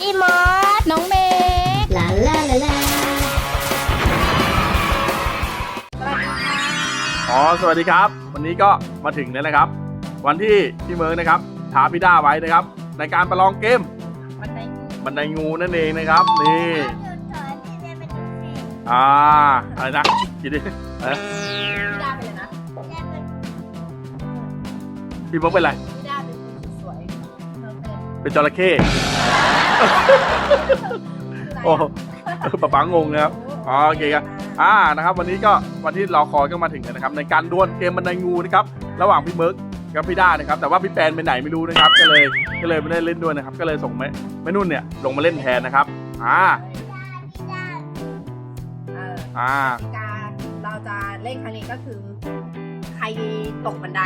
พี่มอสน้องเมย์ลาลาลาลาอ๋อ สวัสดีครับ วันนี้ก็มาถึงแล้วนะครับ วันที่พี่เมิร์กนะครับท้าพี่ด้าไว้นะครับ ในการประลองเกมมันในบันไดงูนั่นเองนะครับ นี่อ่า อะไรนะคิดดิเอ๊ะพี่ดาไปเลยนะพี่เมิร์กเป็นไร พี่ดาเป็นคนสวยเพิ่มเติมเป็นจระเข้ โอ้ปะปังงงนะครับอ๋อโอเคครับอ่านะครับ วันนี้ก็วันที่รอคอยก็มาถึงแล้วนะครับ ในการดวลเกมบันไดงูนะครับระหว่างพี่เมิร์กกับพี่ด้านะครับ แต่ว่าพี่แปนไปไหนไม่รู้นะครับ ก็เลยก็เลยไม่ได้เล่นด้วยนะครับ ก็เลยส่งแม่แม่นุ่นเนี่ยลงมาเล่นแทนนะครับอ่าเอออ่าการเราจะเล่นครั้งนี้ก็คือใครตกบันได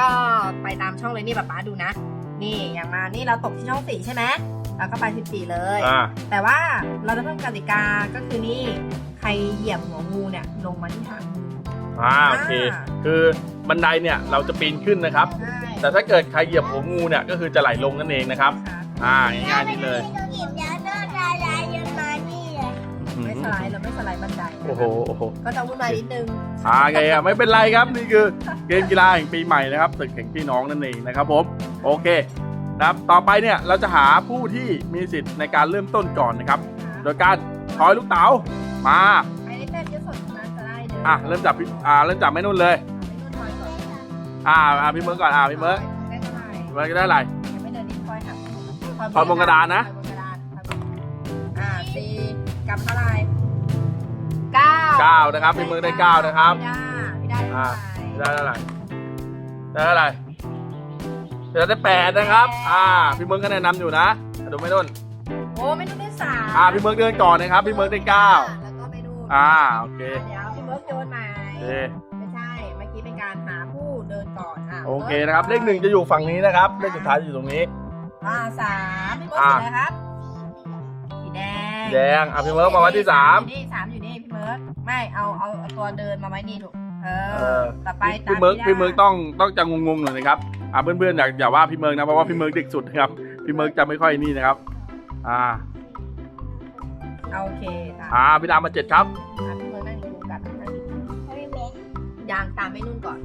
ก็ไปตามช่องเลยนี่ป๊าป๊าดูนะ นี่อย่างมานี่เราตกที่ช่องสี่ใช่ไหมเราก็ไปสิบสี่เลย อ่าแต่ว่าเราจะเพิ่มกติกาก็คือนี่ใครเหยียบหัวงูเนี่ยลงมาที่หางงูอ่าโอเค คือบันไดเนี่ยเราจะปีนขึ้นนะครับ ใช่แต่ถ้าเกิดใครเหยียบหัวงูเนี่ยก็คือจะไหลลงนั่นเองนะครับค่ะอ่าง่ายๆนี่เลยหยิบยาโดนดารายังมานี่เลยไม่สไลด์เราไม่สไลด์บันไดนะคะโอ้โหโอ้โห ก็จะวุ่นวายนิดนึงอ่าไงอะไม่เป็นไรครับนี่คือเกมกีฬาแห่งปีใหม่นะครับตึกแห่งพี่น้องนั่นเองนะครับผม โอเคนะครับต่อไปเนี่ยเราจะหาผู้ที่มีสิทธิ์ในการเริ่มต้นก่อนนะครับ โดยการทอยลูกเต๋ามาใครได้แต้มเยอะสุดชนะจะได้เดินอะเริ่มจับพี่อ่าเริ่มจับแม่นุ่นเลย ไม่นุ่นทอยก่อนอ่าอ่าพี่เมิร์กก่อนอ่าพี่เมิร์กได้เท่าไหร่พี่เมิร์กได้อะไร ยังไม่เดินดิ้นทอยค่ะทอยบนกระดานนะ ทอยบนกระดานทอยบนอ่าสี่กับเท่าไหร่เก้าเก้านะครับพี่เมิร์กได้เก้านะครับ พี่ด้าพี่ด้าอ่าได้เท่าไหร่ ได้อะไรได้อะไร เดี๋ยวได้แปดนะครับ อ่า พี่เมิร์กก็แนะนำอยู่นะดูแม่นุ่นโอ้ไม่นุ่นได้สามอ่า พี่เมิร์กเดินก่อนนะครับ พี่เมิร์กได้เก้าแล้วก็ไม่นุ่นอ่า โอเค เดี๋ยวพี่เมิร์กโยนไหมโอเคไม่ใช่ เมื่อกี้เป็นการหาผู้เดินก่อนอะโอเคนะครับ เลขหนึ่งจะอยู่ฝั่งนี้นะครับ เลขสุดท้ายจะอยู่ตรงนี้ อ่าสามพี่เมิร์กอ่าสีอะไรครับสีแดง แดง อะพี่เมิร์กมาไว้ที่สามนี่สามอยู่นี่พี่เมิร์กไม่เอาเอา เอาตัวเดินมาไว้นี่ลูก เอเอออต่อไปพี่เมิร์กตาพี่เมิร์กต้องต้องจะงงๆหน่อยนะครับอ่าเพื่อนๆอย่าอย่าว่าพี่เมิร์กนะเพราะว่าพี่เมิร์กเด็กสุดนะครับพี่เมิร์กจะไม่ค่อยนี่นะครับ อ่าเอาโอเคตามอ่าพี่ดามาเจ็ดครับอะพี่เมิร์กนั่งดูกันนั่งดูไม่เม็ดยางตามไม่นุ่นก่อน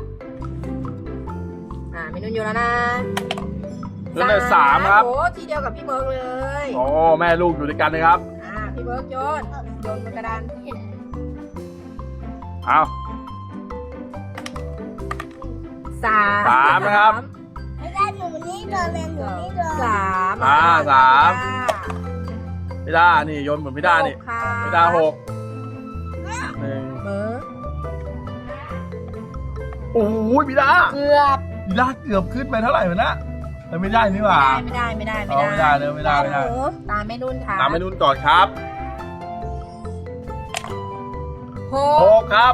อ่าไม่นุ่นอยู่แล้วนะเริ่มเลยสามครับโอ้ทีเดียวกับพี่เมิร์กเลยโอ้แม่ลูกอยู่ด้วยกันนะครับอ่าพี่เมิร์กโยนโยนบนกระดานเอา สามสามนะครับ ไม่ได้หนูนี่โดนเลยหนูนี่โดนสามอ่าสามพี่ดานี่โยนเหมือนพี่ดานี่หกค่ะพี่ดาหกหนึ่งเมิร์กโอ้ยพี่ดาเกือบพี่ดาเกือบขึ้นไปเท่าไหร่วะนะแต่ไม่ได้นี่หว่าไม่ได้ไม่ได้ไม่เอาได้ไม่ได้เลยไม่ได้ไม่ได้ตามไม่นุ่นค่ะตามไม่นุ่นก่อนครับหหกกครับ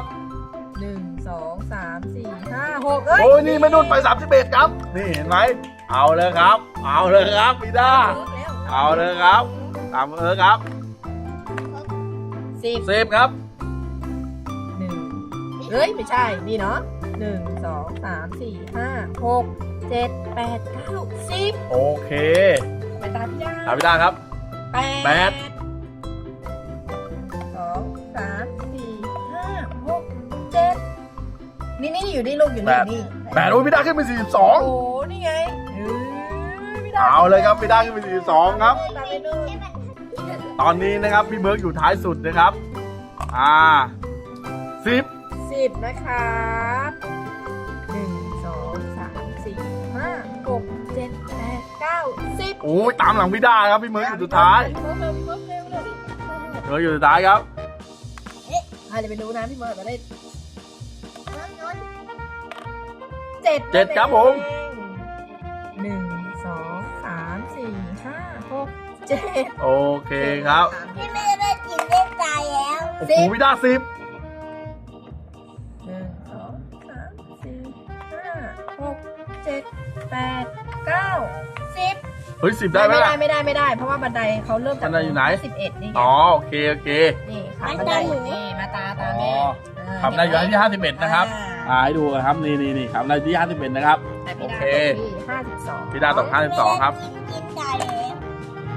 ห้าหกเอ้ยโอ้ยนี่ไม่นุ่นไปสามสิบเอ็ดครับ นี่เห็นไหม เอาเลยครับ เอาเลยครับพี่ด้า เอาเลยครับตามเออครับสิบเซฟครับ หนึ่งเฮ้ย ไม่ใช่ นี่เนาะหนึ่งสองสามสี่ห้าหกเจ็ดแปดเก้าสิบโอเคไปตามพี่ดาตามพี่ด้าครับ แปดแปด สองสามสี่ห้าหกเจ็ด นี่นี่อยู่นี่ลูกอยู่แปนี่ดนี่แปดโอ้ยพี่ด้าขึ้นไปสี่สิบสองโอ้นี่ไงเออพี่ดาเอาเลยครับพี่ด้าขึ้นไปสี่สิบสองครับ ตามไปนู่นตอนนี้นะครับพี่เบิร์กอยู่ท้ายสุดนะครับ อ่าสิบสิบนะครับหนึ่งสองสามสี่ห้าหกเจ็ดแปดเก้าสิบโอ้ยตามหลังพี่ด้าครับพี่เบิร์กอยู่สุดท้ายพี่เมิร์กเร็วพี่เมิร์กเร็วเร็วเบิร์กอยู่สุดท้ายครับอะเดี๋ยวไปดูนะพี่เมิร์กจะได้ เจ็ดเจ็ดครับผม หนึ่งสองสามสี่ห้าหกเจ็ดโอเคครับพี่ไม่ได้กินเล่นตายแล้วโอ้โหพี่ด้าสิบหนึ่งสองสามสี่ห้าหกเจ็ดแปดเก้าสิบเฮ้ยสิบได้ไหมไม่ได้ล่ะ ไม่ได้ไม่ได้ เพราะว่าบันไดเขาเริ่มจากบันไดอยู่ไหน สิบเอ็ดนี่ไงอ๋อโอเคโอเคนี่ค่ะบันไดอยู่นี่มาตาตาแม่อ๋อเออขับได้อยู่ที่ห้าสิบเอ็ดนะครับ อ่า อ่าให้ดูครับนี่นี่นี่ขับได้ที่ห้าสิบเอ็ดนะครับ แต่พี่ดาโอเคตกที่ห้าสิบสองพี่ดาตกห้าสิบสองครับกินกินตายแล้วไม่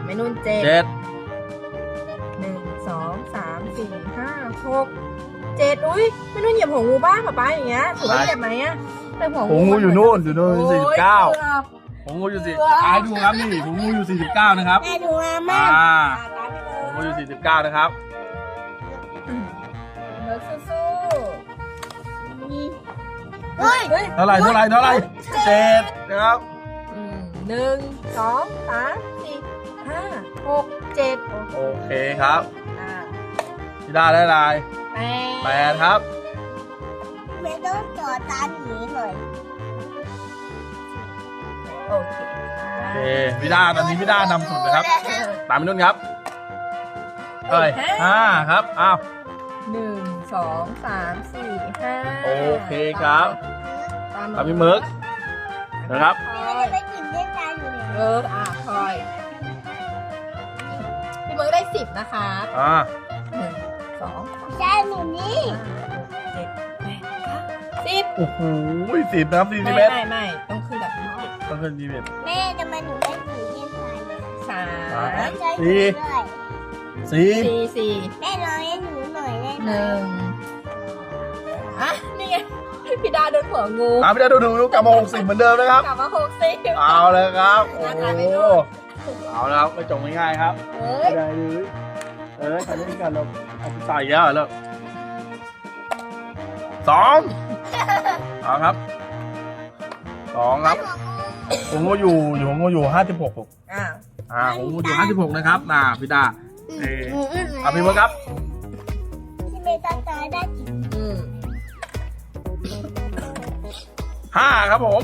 ไม่นุ่นเจ็ดเจ็ดหนึ่งสองสามสี่ห้าหกเจ็ดอุ้ยไม่นุ่นเหยียบหัวงูบ้างป๊าป๊าอย่างเงี้ยถือว่าเหยียบไหมอะแต่หัวผงงูอยู่นู่นอยู่นู่นโอ้สี่ยสิบเก้ากือบผงงูอยู่สี่เกือบทายดูครับนี่ผงงูอยู่สี่สิบเก้านะครับแม่ดูมาอ่ม่าาอ่าผงงูอยู่สี่สิบเก้านะครับ เฮ้ยๆเฮ้ยเท่าไหร่เท่าไหร่เท่าไหร่เจ็ดนะครับอืมหนึ่งสองสามสี่ห้าหกเจ็ดโอเคครับอ่าพี่ด้าได้ลายแปดแปดครับแม่ต้องต่อตาหนีหน่อยโอเคโอเคพี่ด้าตอนนี้พี่ด้านำสุดนะครับ ตามไปนุ่นครับเอ้ยห้าครับอ้าวหนึ่ง สองสามสี่ห้าโอเคครับตามตามพี่เมิร์กนะครับคแม่อจะยไปกินเล่นตาอยู่เนี่ยเมิร์กอะคอย พี่เมิร์กได้สิบนะคะอ่าหนึ่งสองสามใช่หนูนี่ห้าหกเจ็ดแปดเก้าสิบโอ้โหสิบนะครับสี่สิไม่บเอ็ดไม่ไม่ต้องขึ้นแบบนี้ต้องขึ้นยี่สิบเอ็ด แม่จะมาหนูได้หนูเล่นตาเนี่ยสาสามมใช่หนูสี่ด้วยสี่สี่สี่แม่รอให้หนูหน่อยได้ไหหมนึ่งาโดนหัวงูอ่าพี่ด้าดูดูดูกลับมาหกสิบเหมือนเดิมนะครับ กลับมาหกสิบเอาเลยครับโอ้ราคาไม่โหลดเอาแล้วครับไม่จงง่ายๆครับเอ้ไม่ยได้เลยเออใครเล่นกันเราเอาไปใส่แล้วแล้วสองเอาครับสองครับผมก็อยู่อยู่ผมก็อยู่ห้าสิบหกอะอ่าผมก็อยู่ห้าสิบหกนะครับน่าพี่ดาเออเอาพี่เบิร์ดครับที่เมตาตายได้กี่อืม ห้าครับผม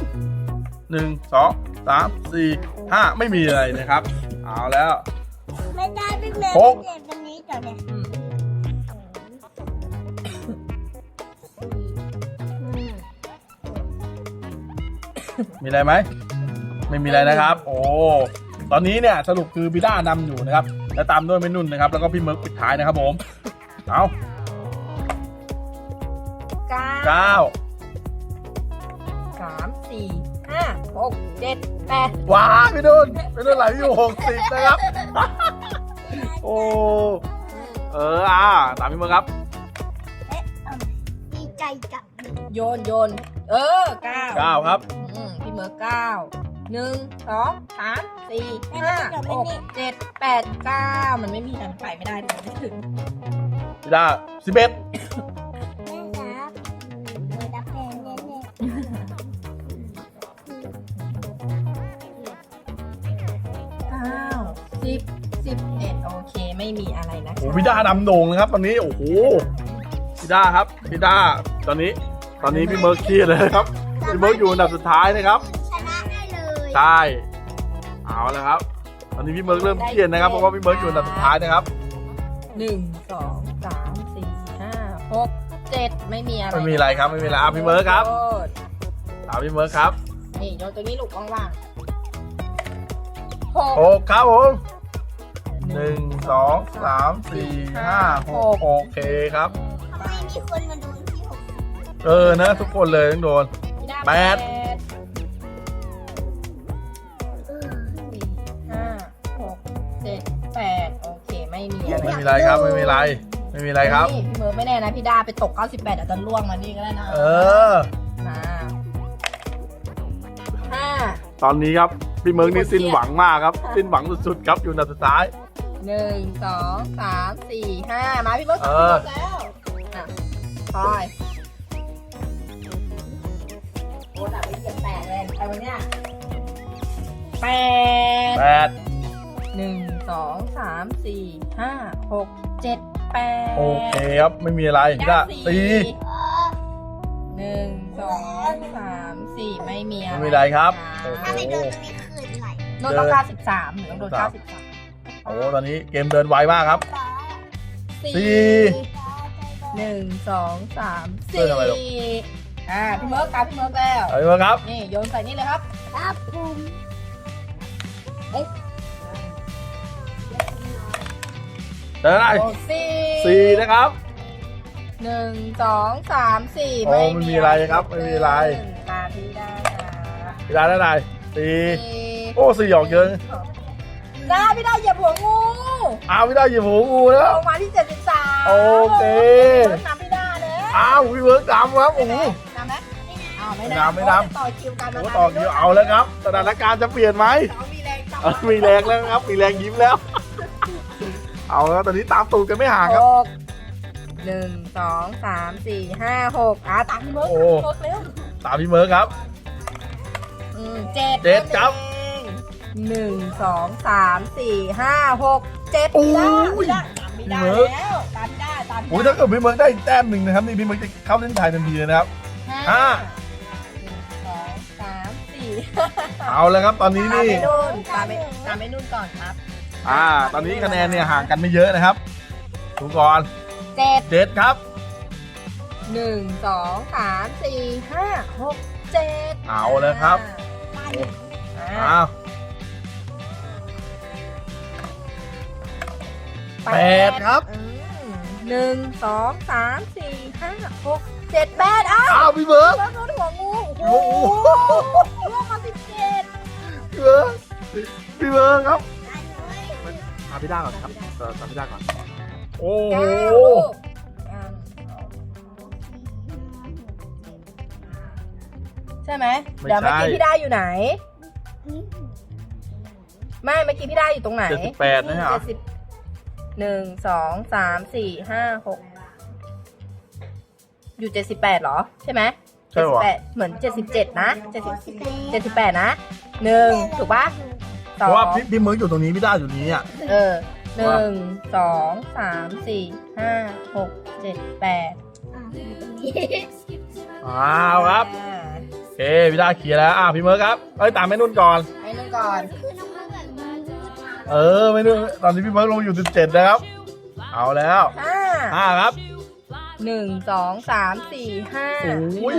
หนึ่งสองสามสี่ห้าไม่มีอะไรนะครับ เอาแล้วไม่ได้พี่แม่หกเจ็บวันนี้ต่อเนี่ยอืมมีอะไรไหม ไม่มีอะไรนะครับ โอ้ ตอนนี้เนี่ยสรุปคือพี่ด้านำอยู่นะครับ และตามด้วยเมนุ่นนะครับ แล้วก็พี่เมิร์กปิดท้ายนะครับผม เอาเก้าเก้า สามสี่ห้าหกเจ็ดแปดว้าพี่นุ่นพี่นุ่นไหลอยู่หกสิบนะครับ โอ้เอออ่าตามพี่เมิร์กครับเอ๊ะเอาใหม่ดีใจจังโยนโยนเออเก้าเก้าครับ อืมพี่เมิร์กเก้าหนึ่งสองสามสี่ห้าหกเจ็ดแปดเก้ามันไม่มีอันไปไม่ได้เลยไม่ถึงพี่ด้าสิบเอ็ด ม่มีอะไรนะโอ้พี่ด้านำโด่งนะครับ ตอนนี้โอ้โหพี่ด้าครับพี่ด้าตอนนี้ ตอนนี้พี่เมิร์กเครียดเลยครับๆพี่เมิร์กอยู่อันดับสุดท้ายนะครับชนะได้เลยใช่เอาแล้วครับ ตอนนี้พี่เมิร์กเริ่มเครียดนะครับเพราะว่าพี่เมิร์กอยู่อันดับสุดท้ายนะครับหนึ่งสองสามสี่ห้าหกเจ็ดไม่มีอะไรไม่มีอะไรครับไม่มีอะไรอะพี่เมิร์กครับโทษตามพี่เมิร์กครับนี่โยนตัวนี้ลูกว่างๆหกหกครับผม หนึ่งสองสามสี่ห้าหกโอเคครับ ทำไมมีคนมาดูที่หกเออนะทุกคนเลยต้องโดนพี่ดาแปด เออสี่ห้าหกเจ็ดแปดโอเคไม่มีไม่อะไรมีอะไรครับไม่มีอะไร ไม่มีอะไรครับ นี่พี่เมิร์กไม่แน่นะพี่ดาไปตก 98อาจจะล่วงมานี่ก็ได้นะเออ มาห้าตอนนี้ครับพี่เมิร์กนี่สิ้นหวังมากครับ สิ้นหวังสุดๆครับอยู่อันดับสุดท้าย หนึ่งสองสามสี่ห้ามาพี่เมิร์กเอพี่อเมิร์กแล้วอะพลอยโอ้แต่ไม่เหยียบแตกเลยไปวันเนี้ยแปดแปดหนึ่งสองสามสี่ห้าหกเจ็ดแปด โอเคครับ ไม่มีอะไรพี่ด้าสี่หนึ่งสองสามสี่ไม่มีอะไรไม่มีอะไรครับ โอ้ถ้าโหไม่โดนตรงนี้คืนไหลโดนต้องเก้าสิบสามหรือต้องโดนเก้าสิบสาม โอ้โหตอนนี้เกมเดินไวมากครับฟ้าสี่หนึ่งสองสามเพื่สี่อนทำไมลูกอ่าพี่เมิร์กตามพี่เมิร์กแล้วเอาพี่เมิร์กครับนี่โยนใส่นี่เลยครับครับผมเดินอะไรโอ้สี่สี่นะครับหนึ่งสองสามสี่โอ้ไม่มีอะไรครับไม่มีอะไรตามพี่ได้นะพี่ด้าได้ไหนสี่สี่โอ้สี่หยอกเยอะ หนะพี่ได้เหยียบหัวงูอ้าวพี่ด้าหยิบหัวงูแล้ว ลงมาที่73โอเคเบิร์ดนำพี่ได้แล้วอ้าวพี่เบิร์กตามครับโอ้โหนำไหมอ้าวไม่ไม่นำนำไม่นำโอ้ยต่อคิวกันโอ้ต่อคิวเอาแล้วครับสถานการณ์จะเปลี่ยนไหมน้องมีแรงจับเออมีแรงแล้วครับ มีแรงยิ้มแล้ว เอาแล้วตอนนี้ตามตูดกันไม่ห่างครับ หกหนึ่งสองสามสี่ห้าหกอะตามพี่เบิร์ดโอ้เบิร์ดเร็วตามพี่เบิร์กครับ อืมเจ็ดเจ็ดครับ หนึ่งสองสามสี่ห้าหกเจ็ดโอ้ย ได้ตามไม่ได้พี่เบิร์ดแล้วตามไม่ได้ตามโอ้ยไม่ได้ถ้าเกิดพี่เบิร์กได้อีกแต้มหนึ่งนะครับนี่พี่เบิร์กจะเข้าเส้นชัยทันทีเลยนะครับห้าหนึ่งสองสามสี่เอาแล้วครับตอนนี้ตามนี่ไม่นุ่นตามไม่ตามไม่นุ่นก่อนครับอ่า ตอนนี้คะแนนเนี่ยห่างกันไม่เยอะนะครับดูก่อนเจ็ดเจ็ดครับหนึ่งสองสามสี่ห้าหกเจ็ดเอาแล้วครับ อ่าอ้าว แปดครับ อืมหนึ่งสองสามสี่ห้าหกเจ็ดแปดอ้าวอ้าวพี่เบิร์กแล้วโดนหัวงูโอ้โอ้โหโห ล่วงมาสิบเจ็ดพี่เบิร์กพี่เบิร์กครับตามพี่ด้าก่อนครับเออตามพี่ด้าก่อน โอ้โหเก้าลูกอ่าใช่ไหมเดี๋ยวเมื่อกี้พี่ได้อยู่ไหน ไม่เมื่อกี้พี่ได้อยู่ตรงไหนเจ็ดสิบแปดนะฮะ เจ็ดสิบ หนึ่งสองสามสี่ห้าหกอยู่เจ็ดสิบแปดเหรอ ใช่ไหมใช่ปะ78เหมือนเจ็ดสิบเจ็ดนะเจ็ดสิบเจ็ดสิบแปดนะหนึ่งถูกปะสเพองราะว่าพี่พี่เมิร์กอยู่ตรงนี้พี่ด้าอยู่ตรงนี้อะ เออหนึ่งสองสามสี่ห้าหกเจ็ดแปดอ้าวครับ อ่าโอเคพี่ด้าเคลียร์แล้ว อะพี่เมิร์กครับ เอ้ยตามแม่นุ่นก่อน ให้นุ่นก่อน เออแม่นุ่นตอนนี้พี่เมิร์กลงอยู่17นะครับ เอาแล้วห้าห้าครับหนึ่งสองสามสี่ห้าโอ้ย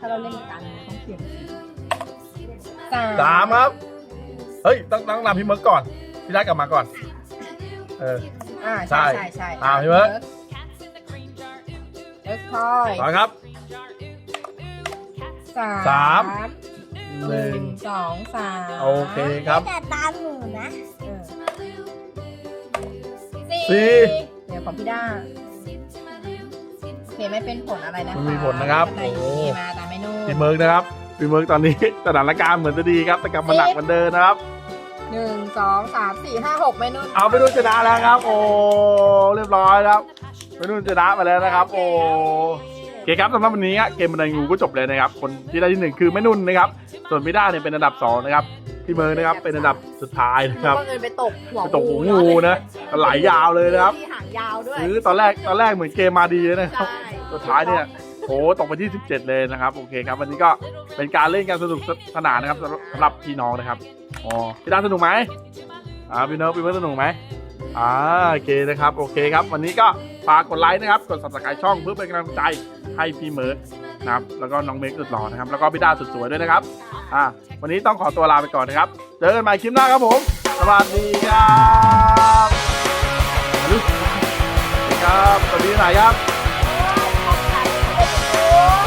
ถ้าเราเล่นกันต้องเปลี่ยนสามสามครับ เฮ้ยต้องต้องนำพี่เมิร์กก่อน พี่ด้ากลับมาก่อน เอออ่าใช่ใช่ใช่อ่าพี่เบิร์ดเอิร์กคอยต่อครับสามสามหหนึ่นึ่งงสองสามโอเคครับแต่ตามหนูนะเออ สี่สี่เดี๋ยวของพี่ด้าโอเคไม่เป็นผลอะไรนะคะไม่มีผลนะครับไม่เป็นไรโอ้โอเคมาตามเมนูพี่เมิร์กนะครับพี่เมิร์กตอนนี้ สถานการณ์เหมือนจะดีครับแต่กลับมาหนักเหมือนเดิมนะครับ หนึ่งสองสามสี่ห้าหกเมนูเอาไปนุ่นชนะแล้วครับ โอ้เรียบร้อยครับไปนุ่นชนะไปแล้วนะครับ โอ้ โอเคครับสำหรับวันนี้เกมบันไดงูก็จบเลยนะครับ คนที่ได้ที่หนึ่งคือแม่นุ่นนะครับ ส่วนพี่ด้าเนี่ยเป็นอันดับสองนะครับพี่เมิร์กนะครับเป็นอันดับสุดท้ายนะครับบังเอิญไปตกหัวไปตกหัวงูนะไหลยาวเลยนะครับที่หางยาวด้วยคือตอนแรกตอนแรกเหมือนเกมมาดีเลยนะครับใช่สุดท้ายเนี่ยโอ้ตกไปที่ 17 เลยนะครับโอเคครับ วันนี้ก็เป็นการเล่นกันสนุกสนานนะครับสำหรับสำหรับพี่น้องนะครับอ๋อพี่ด้าสนุกไหมอ่าพี่เนิร์ฟพี่เมิร์กสนุกไหมอ่าโอเคนะครับโอเคครับ วันนี้ก็ฝากกดไลค์นะครับกด subscribe ช่องเพื่อเป็นกำลังใจ ให้พี่เมิร์กนะครับแล้วก็น้องเมกสุดหล่อนะครับแล้วก็พี่ด้าสุดสวยด้วยนะครับอ่าวันนี้ต้องขอตัวลาไปก่อนนะครับ เจอกันใหม่คลิปหน้าครับผม สวัสดีครับสวัสดีครับสวัสดีไหนครับ